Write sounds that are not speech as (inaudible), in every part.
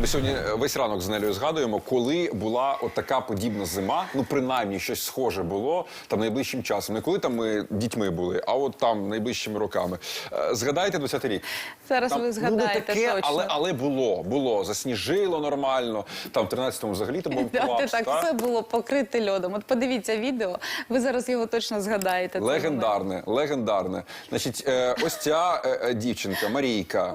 Ми сьогодні е, весь ранок з Нелею згадуємо, коли була от така подібна зима. Ну, принаймні, щось схоже було там найближчим часом. Не коли там ми дітьми були, а от там найближчими роками. Е, Згадайте 20-й рік. Зараз Там, ви ну, згадаєте не таке, точно. але але було, було засніжило нормально. Там в 13-му взагалі то був колапс. так, та? все було покрите льодом. От подивіться відео, ви зараз його точно згадаєте. Легендарне, легендарне. Значить, е, ось ця дівчинка Марійка.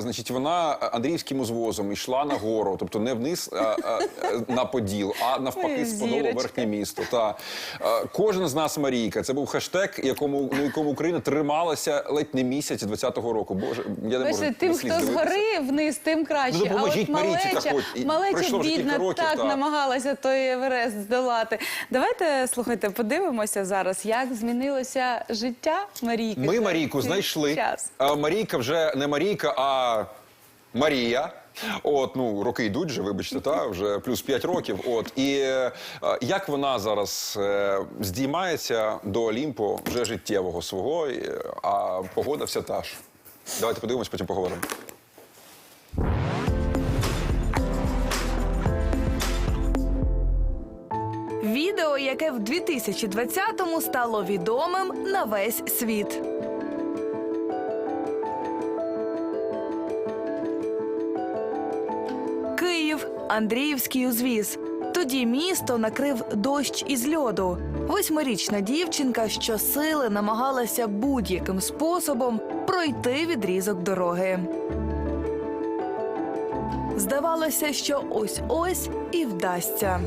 Значить, вона Андріївським узвозом йшла на гору, тобто не вниз е, е, е, на Поділ, а навпаки з Подолу верхнє місто. Та е, кожен з нас Марійка. Це був хештег, якому на якому Україна трималася ледь не місяць 20-го року. Боже, я не можу тим, хто згори вниз, тим краще. Ну, а от Марійці малеча, так от. Малеча бідна років, так та. намагалася той Еверест здолати. Давайте слухайте, подивимося зараз, як змінилося життя Марійки. Ми Марійку знайшли. Час. А Марійка вже не Марійка, а Марія. От, ну, роки йдуть вже, вибачте, та, вже плюс 5 років. От. І е, як вона зараз е, здіймається до Олімпу вже життєвого свого, е, а погода вся та ж. Давайте подивимось, потім поговоримо. Відео, яке в 2020-му стало відомим на весь світ. Андріївський узвіз. Тоді місто накрив дощ із льоду. Восьмирічна дівчинка щосили намагалася будь-яким способом пройти відрізок дороги. Здавалося, що ось-ось і вдасться.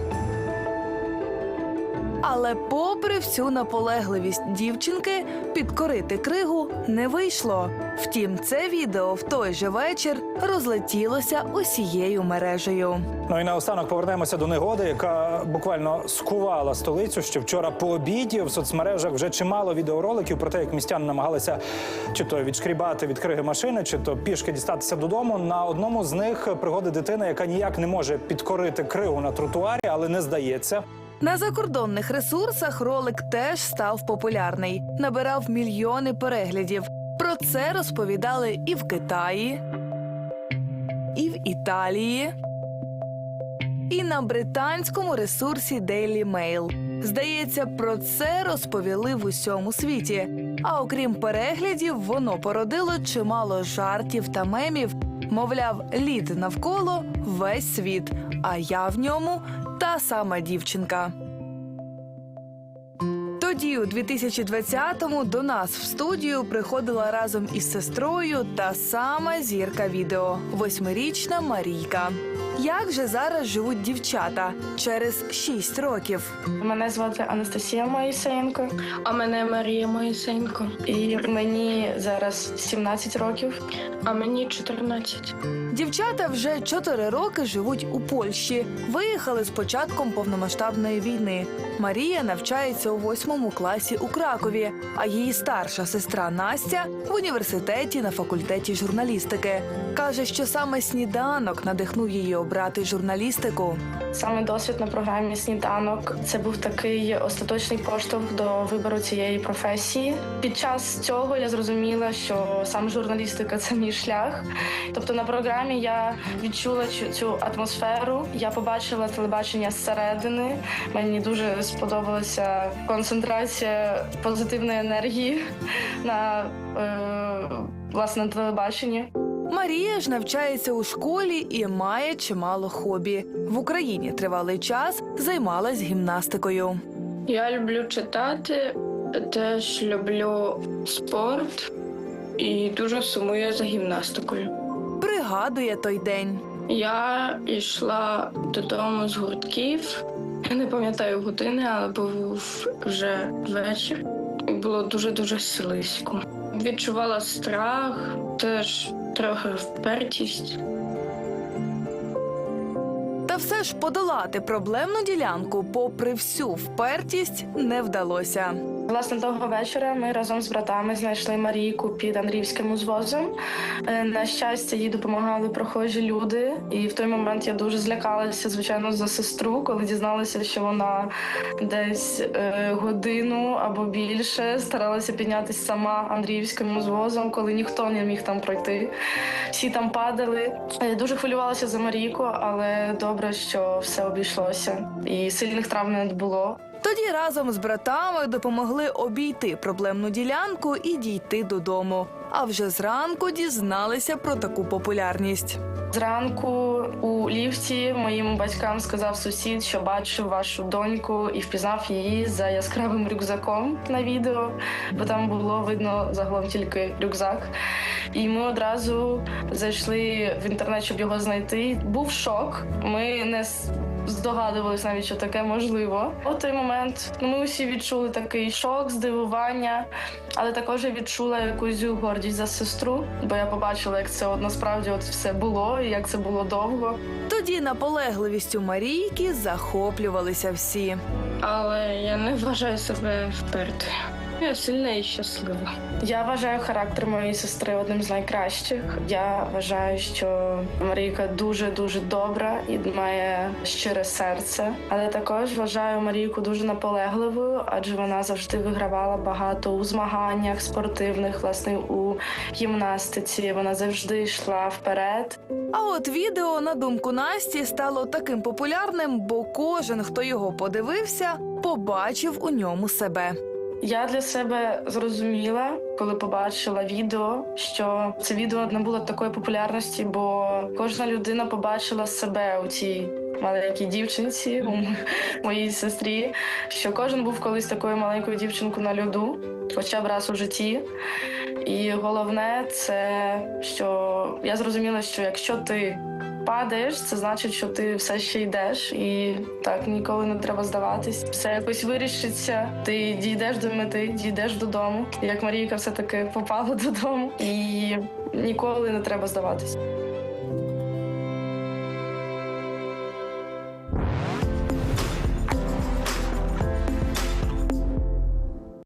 Але, попри всю наполегливість дівчинки, підкорити кригу не вийшло. Втім, це відео в той же вечір розлетілося усією мережею. Ну і наостанок повернемося до негоди, яка буквально скувала столицю. Що вчора по обіді в соцмережах вже чимало відеороликів про те, як містяни намагалися чи то відшкрібати від криги машини, чи то пішки дістатися додому. На одному з них пригоди дитина, яка ніяк не може підкорити кригу на тротуарі, але не здається. На закордонних ресурсах ролик теж став популярний, набирав мільйони переглядів. Про це розповідали і в Китаї, і в Італії, і на британському ресурсі Daily Mail. Здається, про це розповіли в усьому світі. А окрім переглядів, воно породило чимало жартів та мемів. Мовляв, лід навколо весь світ, а я в ньому та сама дівчинка. Тоді, у 2020-му, до нас в студію приходила разом із сестрою та сама зірка відео восьмирічна Марійка. Як же зараз живуть дівчата через 6 років? Мене звати Анастасія Моїсеєнко, А мене Марія Моїсенько, і мені зараз 17 років. а мені 14. Дівчата вже 4 роки живуть у Польщі. Виїхали з початком повномасштабної війни. Марія навчається у восьмому класі у Кракові, а її старша сестра Настя в університеті на факультеті журналістики. Каже, що саме сніданок надихнув її обрати журналістику. Саме досвід на програмі Сніданок це був такий остаточний поштовх до вибору цієї професії. Під час цього я зрозуміла, що саме журналістика це мій шлях. Тобто на програмі я відчула цю, атмосферу. Я побачила телебачення зсередини. Мені дуже сподобалася концентрація позитивної енергії на е, власне телебаченні. Марія ж навчається у школі і має чимало хобі. В Україні тривалий час займалась гімнастикою. Я люблю читати, теж люблю спорт і дуже сумую за гімнастикою. Пригадує той день. Я йшла додому з гуртків. Не пам'ятаю години, але був вже вечір. Було дуже-дуже слизько. Відчувала страх, теж трохи впертість. Все ж подолати проблемну ділянку, попри всю впертість, не вдалося. Власне, того вечора ми разом з братами знайшли Марійку під Андріївським узвозом. Е, На щастя, їй допомагали прохожі люди. І в той момент я дуже злякалася, звичайно, за сестру, коли дізналася, що вона десь е, годину або більше старалася піднятися сама Андріївським узвозом, коли ніхто не міг там пройти. Всі там падали. Е, Дуже хвилювалася за Марійку, але добре, що все обійшлося, і сильних травм не було. Тоді разом з братами допомогли обійти проблемну ділянку і дійти додому. А вже зранку дізналися про таку популярність. Зранку у ліфті моїм батькам сказав сусід, що бачив вашу доньку і впізнав її за яскравим рюкзаком на відео, бо там було видно загалом тільки рюкзак. І ми одразу зайшли в інтернет, щоб його знайти. Був шок. Ми не здогадувались навіть, що таке можливо. У той момент ну, ми усі відчули такий шок, здивування, але також я відчула якусь гордість за сестру, бо я побачила, як це от насправді от все було і як це було довго. Тоді наполегливістю Марійки захоплювалися всі. Але я не вважаю себе впертою. Я сильна і щаслива. Я вважаю характер моєї сестри одним з найкращих. Я вважаю, що Марійка дуже дуже добра і має щире серце. Але також вважаю Марійку дуже наполегливою, адже вона завжди вигравала багато у змаганнях спортивних, власне у гімнастиці. Вона завжди йшла вперед. А от відео, на думку Насті, стало таким популярним, бо кожен, хто його подивився, побачив у ньому себе. Я для себе зрозуміла, коли побачила відео, що це відео не було такої популярності, бо кожна людина побачила себе у цій маленькій дівчинці, у моїй сестрі. Що кожен був колись такою маленькою дівчинкою на льоду, хоча б раз у житті. І головне, це що я зрозуміла, що якщо ти падаєш, це значить, що ти все ще йдеш, і так ніколи не треба здаватись. Все якось вирішиться. Ти дійдеш до мети, дійдеш додому. Як Марійка все таки попала (laughs) додому, і ніколи не треба здаватись.